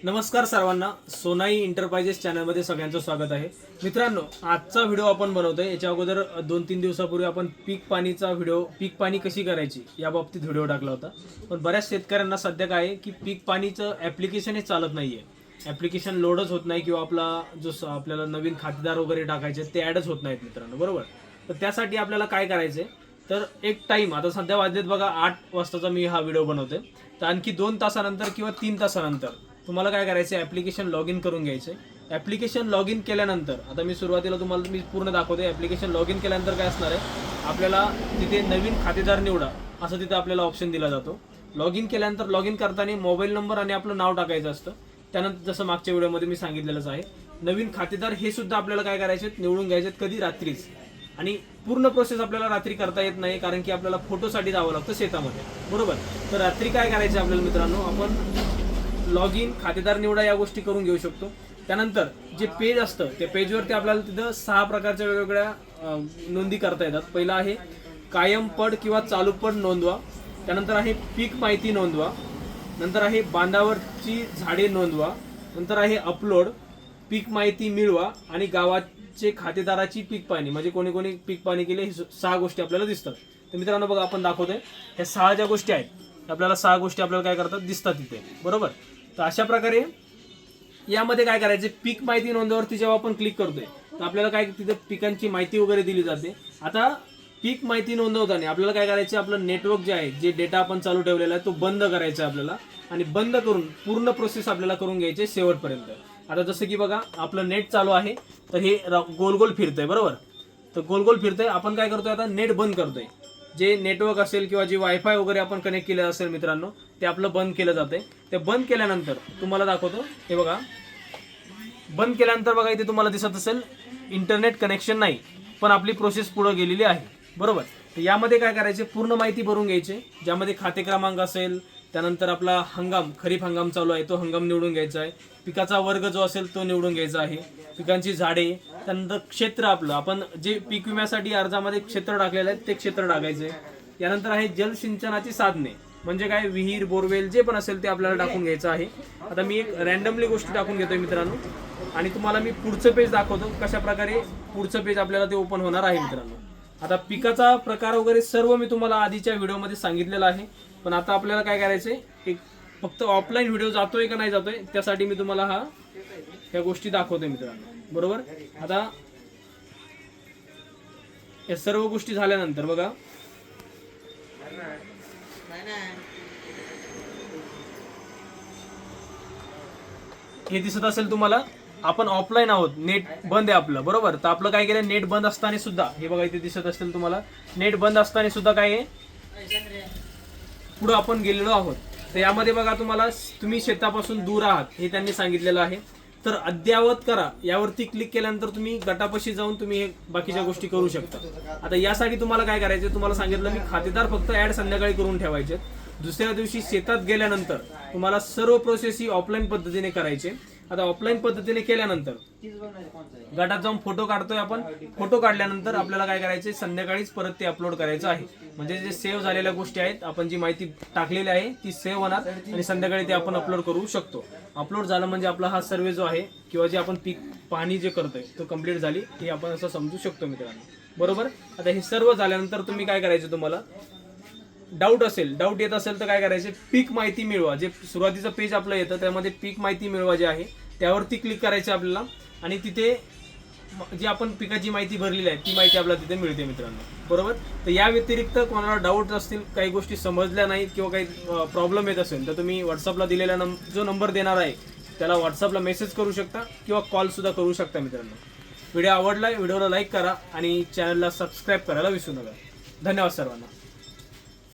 नमस्कार सर्वांना सोनाई इंटरप्राइजेस चॅनलमध्ये सगळ्यांचं स्वागत आहे. मित्रांनो आजचा व्हिडिओ आपण बनवतोय. याच्या अगोदर दोन तीन दिवसापूर्वी आपण पीक पाणीचा व्हिडिओ पीक पाणी कशी करायची या बाबतीत व्हिडिओ टाकला होता. पण बऱ्याच शेतकऱ्यांना सध्या काय आहे की पीक पाणीचं ॲप्लिकेशन हे चालत नाही आहे ॲप्लिकेशन लोडच होत नाही किंवा आपला जो आपल्याला नवीन खातेदार वगैरे टाकायचे ते ॲडच होत नाहीत मित्रांनो. बरोबर? तर त्यासाठी आपल्याला काय करायचं तर एक टाइम आता सध्या वाजलेत बघा आठ वाजताचा मी हा व्हिडिओ बनवते तर आणखी दोन तासानंतर किंवा तीन तासानंतर तुम्हाला काय करायचं आहे? ॲप्लिकेशन लॉग इन करून घ्यायचं आहे. ॲप्लिकेशन लॉग इन केल्यानंतर आता मी सुरुवातीला तुम्हाला मी पूर्ण दाखवते ॲप्लिकेशन लॉग इन केल्यानंतर काय असणार आहे? आपल्याला तिथे नवीन खातेदार निवडा असं तिथे आपल्याला ऑप्शन दिला जातो. लॉग इन केल्यानंतर लॉग इन करताना मोबाईल नंबर आणि आपलं नाव टाकायचं असतं. त्यानंतर जसं मागच्या व्हिडिओमध्ये मी सांगितलेलंच आहे. नवीन खातेदार हे सुद्धा आपल्याला काय करायचे निवडून घ्यायचे कधी? रात्रीच. आणि पूर्ण प्रोसेस आपल्याला रात्री करता येत नाही कारण की आपल्याला फोटोसाठी जावं लागतं शेतामध्ये. बरोबर? तर रात्री काय करायचं आपल्याला मित्रांनो? आपण लॉग इन खातेदार निवडा या गोष्टी करून घेऊ शकतो. त्यानंतर जे पेज असतं त्या पेजवरती आपल्याला तिथं सहा प्रकारच्या वेगवेगळ्या नोंदी करता येतात. पहिला आहे कायम पड किंवा चालू पड नोंदवा. त्यानंतर आहे पीक माहिती नोंदवा. नंतर आहे बांधावरची झाडे नोंदवा. नंतर आहे अपलोड पीक माहिती मिळवा आणि गावाचे खातेदाराची पीक पाणी म्हणजे कोणी कोणी पीक पाणी केले हे सहा गोष्टी आपल्याला दिसतात. तर मित्रांनो बघा आपण दाखवतोय. ह्या सहा ज्या गोष्टी आहेत आपल्याला सहा गोष्टी आपल्याला काय करतात? दिसतात तिथे. बरोबर? तर अशा प्रकारे यामध्ये काय करायचे? पीक माहिती नोंदवरती जेव्हा आपण क्लिक करतोय तर आपल्याला काय तिथे पिकांची माहिती वगैरे दिली जाते. आता पीक माहिती नोंदवताना आपल्याला काय करायचं? आपलं नेटवर्क जे आहे जे डेटा आपण चालू ठेवलेला आहे तो बंद करायचा आहे आपल्याला. आणि बंद करून पूर्ण प्रोसेस आपल्याला करून घ्यायचे शेवटपर्यंत. आता जसं की बघा आपलं नेट चालू आहे तर हे गोल गोल फिरतंय बरोबर? तर गोल गोल फिरतंय आपण काय करतोय आता? नेट बंद करतोय. जे नेटवर्क असेल किंवा जे वायफाय वगैरे आपण कनेक्ट केलं असेल मित्रांनो ते आपलं बंद केलं जातंय. ते बंद केल्यानंतर तुम्हाला दाखवतो हे बघा. बंद केल्यानंतर बघा इथे तुम्हाला दिसत असेल इंटरनेट कनेक्शन नाही पण आपली प्रोसेस पुढे गेलेली आहे. बरोबर? तर यामध्ये काय करायचे? पूर्ण माहिती भरून घ्यायची. ज्यामध्ये खाते क्रमांक असेल त्यानंतर आपला हंगाम खरीप हंगाम चालू आहे तो हंगाम निवडून घ्यायचा आहे. पिकाचा वर्ग जो असेल तो निवडून घ्यायचा आहे. पिकांची झाडे त्यानंतर क्षेत्र आपलं. आपण जे पीक विम्यासाठी अर्जामध्ये क्षेत्र टाकलेलं आहे ते क्षेत्र टाकायचं. यानंतर आहे जलसिंचनाची साधने. म्हणजे काय? विहीर बोरवेल जे पण असेल ते आपल्याला टाकून घ्यायचं आहे. आता मी एक रॅन्डमली गोष्टी टाकून घेतोय मित्रांनो. आणि तुम्हाला मी पुढचं पेज दाखवतो कशा प्रकारे पुढचं पेज आपल्याला ते ओपन होणार आहे मित्रांनो. आता पिकाचा प्रकार वगैरे सर्व मी तुम्हाला आधीच्या व्हिडिओमध्ये सांगितलेलं आहे. पण आता आपल्याला काय करायचंय? एक फक्त ऑफलाईन व्हिडिओ जातोय का नाही जातोय त्यासाठी मी तुम्हाला हा ह्या गोष्टी दाखवतोय मित्रांनो. बरोबर? आता या सर्व गोष्टी झाल्यानंतर बघा. हे दिसत असेल तुम्हाला आपण ऑफलाईन आहोत. नेट बंद आहे आपलं बरोबर? तर आपलं काय केलं? नेट बंद असताना सुद्धा हे बघा इथे दिसत असेल तुम्हाला. नेट बंद असताना सुद्धा काय आहे? पुढं आपण गेलेलो आहोत. तर यामध्ये बघा तुम्हाला तुम्ही शेतापासून दूर आहात हे त्यांनी सांगितलेलं आहे. तर अद्यावत करा. यावरती क्लिक केल्यानंतर तुम्ही गटापाशी जाऊन तुम्ही हे बाकीच्या गोष्टी करू शकता. आता यासाठी तुम्हाला काय करायचं तुम्हाला सांगितलं मी खातेदार फक्त ऍड संध्याकाळी करून ठेवायचे. दुसऱ्या दिवशी शेतात गेल्यानंतर तुम्हाला सर्व प्रोसेस ही ऑफलाईन पद्धतीने करायचे. आता ऑफलाईन पद्धतीने केल्यानंतर गटात जाऊन फोटो काढतोय आपण. फोटो काढल्यानंतर आपल्याला काय करायचं संध्याकाळीच परत ते अपलोड करायचं आहे. म्हणजे जे सेव्ह झालेल्या गोष्टी आहेत आपण जी माहिती टाकलेली आहे ती सेव्ह होणार आणि संध्याकाळी ते आपण अपलोड करू शकतो. अपलोड झालं म्हणजे आपला हा सर्वे जो आहे किंवा जे आपण पीक पाणी जे करतोय तो कंप्लीट झाली. हे आपण असं समजू शकतो मित्रांनो. बरोबर? आता हे सर्व झाल्यानंतर तुम्ही काय करायचं तुम्हाला? डाऊट असेल डाऊट येत असेल तर काय करायचे? पीक माहिती मिळवा. जे सुरुवातीचं पेज आपलं येतं त्यामध्ये पीक माहिती मिळवा जे आहे त्यावरती क्लिक करायचे आपल्याला. आणि तिथे जी आपण पिकाची माहिती भरलेली आहे ती माहिती आपल्याला तिथे मिळते मित्रांनो. बरोबर? तर या व्यतिरिक्त कोणाला डाऊट असतील काही गोष्टी समजल्या नाहीत किंवा काही प्रॉब्लेम येत असेल तर तुम्ही व्हॉट्सअपला दिलेला नंब जो नंबर देणार आहे त्याला व्हॉट्सअपला मेसेज करू शकता किंवा कॉलसुद्धा करू शकता मित्रांनो. व्हिडिओ आवडला व्हिडिओला लाईक करा आणि चॅनलला सबस्क्राईब करायला विसरू नका. धन्यवाद सर्वांना.